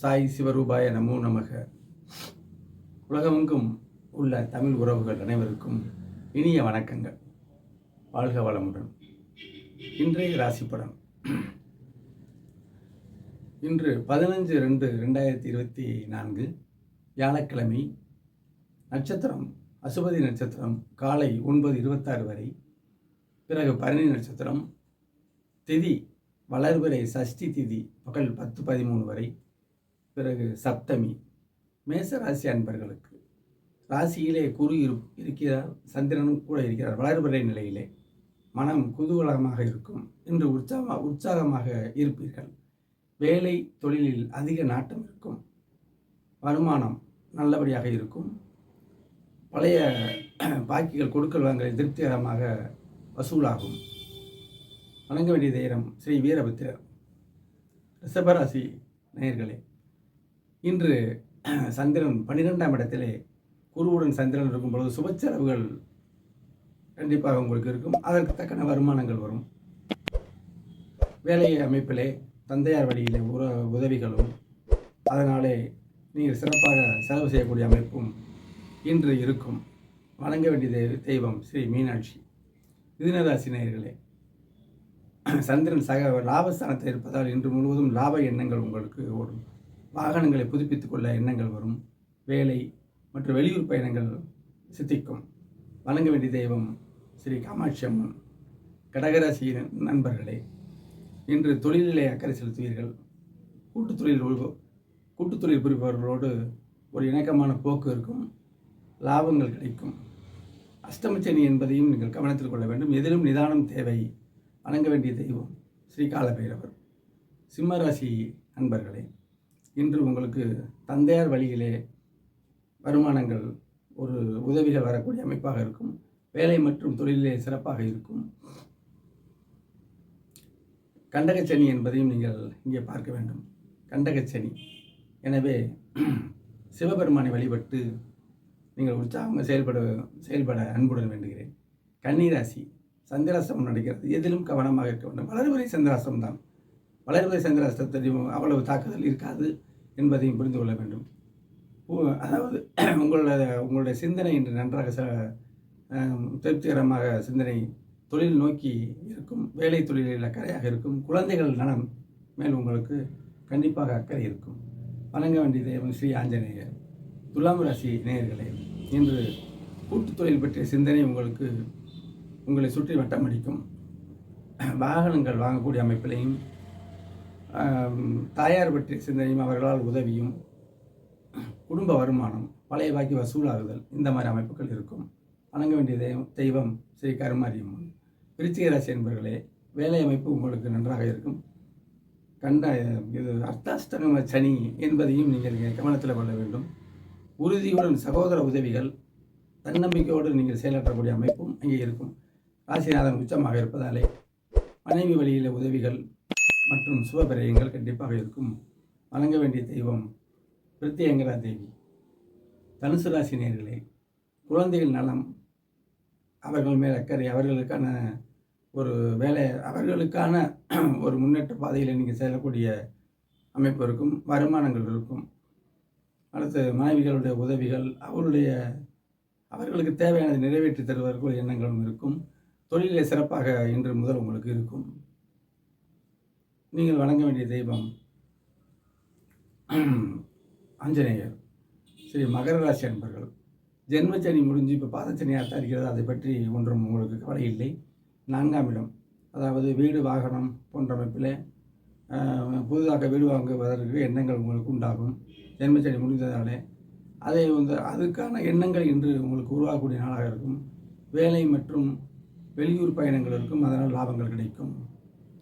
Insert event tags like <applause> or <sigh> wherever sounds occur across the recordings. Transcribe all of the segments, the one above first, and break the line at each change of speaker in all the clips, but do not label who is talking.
சாய் சிவரூபாய நமோ நமக உலகமெங்கும் உள்ள தமிழ் உறவுகள் அனைவருக்கும் இனிய வணக்கங்கள் வாழ்க வளமுடன் இன்றைய ராசி படம் இன்று பதினஞ்சு ரெண்டு ரெண்டாயிரத்தி இருபத்தி நான்கு வியாழக்கிழமை நட்சத்திரம் அசுபதி நட்சத்திரம் காலை ஒன்பது இருபத்தாறு வரை பிறகு பரணி நட்சத்திரம் திதி வளர்வரை சஷ்டி திதி பகல் பத்து பதிமூணு வரை பிறகு சப்தமி மேச ராசி அன்பர்களுக்கு ராசியிலே குரு இரு இருக்கிறார் சந்திரனும் கூட இருக்கிறார் வளர்பிறை நிலையிலே மனம் குதூகலமாக இருக்கும் என்று உற்சாக உற்சாகமாக இருப்பீர்கள் வேலை தொழிலில் அதிக நாட்டம் இருக்கும் வருமானம் நல்லபடியாக இருக்கும் பழைய பாக்கிகள் கொடுக்கல் வாங்கல் திருப்திகரமாக வசூலாகும் வணங்க வேண்டிய தைரம் ஸ்ரீ வீரபத்திரர் ரிஷபராசி நேயர்களே இன்று சந்திரன் பன்னிரெண்டாம் இடத்திலே குருவுடன் சந்திரன் இருக்கும் பொழுது சுபச்சரவுகள் கண்டிப்பாக உங்களுக்கு இருக்கும் அதற்கு தக்கன வருமானங்கள் வரும் வேலை அமைப்பிலே தந்தையார் வழியிலே உற உதவிகளும் அதனாலே நீங்கள் சிறப்பாக செலவு செய்யக்கூடிய அமைப்பும் இன்று இருக்கும் வழங்க வேண்டிய தெய்வம் ஸ்ரீ மீனாட்சி மிதுனராசி நேயர்களே சந்திரன் சக லாபஸ்தானத்தில் இருப்பதால் இன்று முழுவதும் லாப எண்ணங்கள் உங்களுக்கு ஓடும் வாகனங்களை புதுப்பித்துக்கொள்ள எண்ணங்கள் வரும் வேலை மற்றும் வெளியூர் பயணங்கள் சித்திக்கும் வணங்க வேண்டிய தெய்வம் ஸ்ரீ காமாட்சி அம்மன் கடகராசியின் நண்பர்களே இன்று தொழிலிலே அக்கறை செலுத்துவீர்கள் கூட்டுத் தொழில் கூட்டுத் தொழில் புரிபவர்களோடு ஒரு இணக்கமான போக்கு இருக்கும் லாபங்கள் கிடைக்கும் அஷ்டமச்சனி என்பதையும் நீங்கள் கவனத்தில் கொள்ள வேண்டும் எதிலும் நிதானம் தேவை வணங்க வேண்டிய தெய்வம் ஸ்ரீகால பைரவர் சிம்மராசி நண்பர்களே இன்று உங்களுக்கு தந்தையார் வழியிலே வருமானங்கள் ஒரு உதவிகள் வரக்கூடிய அமைப்பாக இருக்கும் வேலை மற்றும் தொழிலே சிறப்பாக இருக்கும் கண்டகச்சனி என்பதையும் நீங்கள் இங்கே பார்க்க வேண்டும் கண்டகச்சனி எனவே சிவபெருமானை வழிபட்டு நீங்கள் உற்சாகமாக செயல்பட செயல்பட அன்புடன் வேண்டுகிறேன் கன்னிராசி சந்திராசம் நடக்கிறது எதிலும் கவனமாக இருக்க வேண்டும் வளர்வரை சந்திராசம் தான் வளர்வதை சங்கராஸ்திரத்தை அவ்வளவு தாக்குதல் இருக்காது என்பதையும் புரிந்து கொள்ள வேண்டும் அதாவது <clears throat> உங்களோட உங்களுடைய சிந்தனை இன்று நன்றாக ச திருப்திகரமாக சிந்தனை தொழில் நோக்கி இருக்கும் வேலை தொழிலில் அக்கறையாக இருக்கும் குழந்தைகள் நலம் மேல் உங்களுக்கு கண்டிப்பாக அக்கறை இருக்கும் வணங்க வேண்டிய தெய்வம் ஸ்ரீ ஆஞ்சநேயர் துலாம் ராசி நேயர்களே இன்று கூட்டு தொழில் பற்றிய சிந்தனை உங்களுக்கு உங்களை சுற்றி வட்டமடிக்கும் <clears throat> வாகனங்கள் வாங்கக்கூடிய அமைப்பிலையும் தாயார் பற்றி சிந்தனையும் அவர்களால் உதவியும் குடும்ப வருமானம் பழைய பாக்கி வசூலாகுதல் இந்த மாதிரி அமைப்புகள் இருக்கும் வணங்க வேண்டிய தெய்வம் தெய்வம் ஸ்ரீ கருமாரியம்மன் விருச்சிக ராசி என்பர்களே வேலை அமைப்பு உங்களுக்கு நன்றாக இருக்கும் கண்ட இது அர்த்தாஷ்டம சனி என்பதையும் நீங்கள் கவனத்தில் கொள்ள வேண்டும் உறுதியுடன் சகோதர உதவிகள் தன்னம்பிக்கையோடு நீங்கள் செயலாற்றக்கூடிய அமைப்பும் அங்கே இருக்கும் ராசிநாதன் உச்சமாக இருப்பதாலே மனைவி வழியில் உதவிகள் மற்றும் சுபபிரயங்கள் கண்டிப்பாக இருக்கும் வழங்க வேண்டிய தெய்வம் பிரத்யங்கரா தேவி தனுசு ராசி நேர்களே குழந்தைகள் நலம் அவர்கள் மேல் அக்கறை அவர்களுக்கான ஒரு வேலை அவர்களுக்கான <clears throat> ஒரு முன்னேற்ற பாதையில் நீங்கள் செல்லக்கூடிய அமைப்பு இருக்கும் வருமானங்கள் இருக்கும் அடுத்து மனைவிகளுடைய உதவிகள் அவருடைய அவர்களுக்கு தேவையானது நிறைவேற்றி தருவதற்குள் எண்ணங்களும் இருக்கும் தொழிலை சிறப்பாக இன்று முதல் உங்களுக்கு இருக்கும் நீங்கள் வணங்க வேண்டிய தெய்வம் ஆஞ்சநேயர் சரி மகர ராசி அன்பர்கள் ஜென்மச்சனி முடிஞ்சு இப்போ பாதச்சனியாக தான் இருக்கிறது அதை பற்றி ஒன்றும் உங்களுக்கு கவலை இல்லை நான்காம் இடம் அதாவது வீடு வாகனம் போன்ற அமைப்பில் புதிதாக வீடு வாங்குவதற்கு எண்ணங்கள் உங்களுக்கு உண்டாகும் ஜென்மச்சனி முடிந்ததாலே அதை வந்து அதுக்கான எண்ணங்கள் இன்று உங்களுக்கு உருவாகக்கூடிய நாளாக இருக்கும் வேலை மற்றும் வெளியூர் பயணங்கள் இருக்கும் அதனால் லாபங்கள் கிடைக்கும்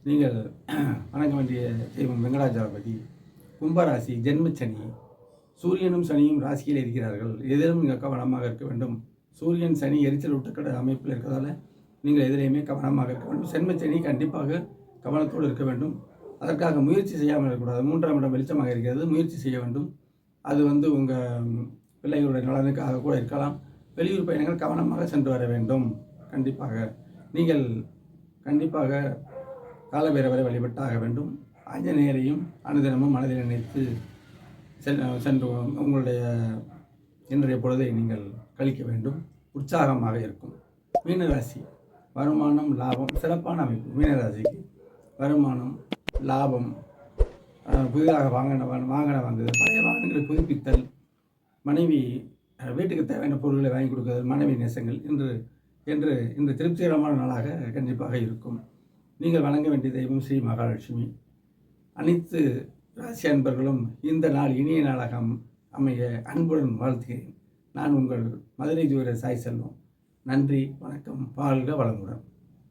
நீங்கள் வணங்க வேண்டிய தெய்வம் வெங்கடாஜலபதி கும்பராசி ஜென்மச்சனி சூரியனும் சனியும் ராசியில் இருக்கிறார்கள் எதிலும் நீங்கள் கவனமாக இருக்க வேண்டும் சூரியன் சனி எரிச்சல் ஊட்டக்கட அமைப்பில் இருக்கிறதால நீங்கள் எதிரையுமே கவனமாக இருக்க வேண்டும் சென்மச்சனி கண்டிப்பாக கவனத்தோடு இருக்க வேண்டும் அதற்காக முயற்சி செய்யாமல் இருக்கக்கூடாது மூன்றாம் இடம் வெளிச்சமாக இருக்கிறது முயற்சி செய்ய வேண்டும் அது வந்து உங்கள் பிள்ளைகளுடைய நலனுக்காக கூட இருக்கலாம் வெளியூர் பயணங்கள் கவனமாக சென்று வர வேண்டும் கண்டிப்பாக நீங்கள் கண்டிப்பாக காலபைரவரை வழிபட்டாக வேண்டும் ஆஞ்சநேயரையும் அனுதினமும் மனதில் நினைத்து சென்று உங்களுடைய இன்றைய பொழுதை நீங்கள் கழிக்க வேண்டும் உற்சாகமாக இருக்கும் மீனராசி வருமானம் லாபம் சிறப்பான அமைப்பு மீனராசிக்கு வருமானம் லாபம் புதிதாக வாங்கின வாங்கின வாங்குதல் பழைய வாகனங்களை புதுப்பித்தல் மனைவி வீட்டுக்கு தேவையான பொருட்களை வாங்கி கொடுக்குதல் மனைவி நேசங்கள் இன்று என்று இன்று திருப்திகரமான நாளாக கண்டிப்பாக இருக்கும் நீங்கள் வணங்க வேண்டிய தெய்வம் ஸ்ரீ மகாலட்சுமி அனைத்து ராசி அன்பர்களும் இந்த நாள் இனிய நாளாக அமைய அன்புடன் வாழ்த்துகிறேன் நான் உங்கள் மதுரை ஜோர சாய் செல்வம் நன்றி வணக்கம் வாழ்க வளமுடன்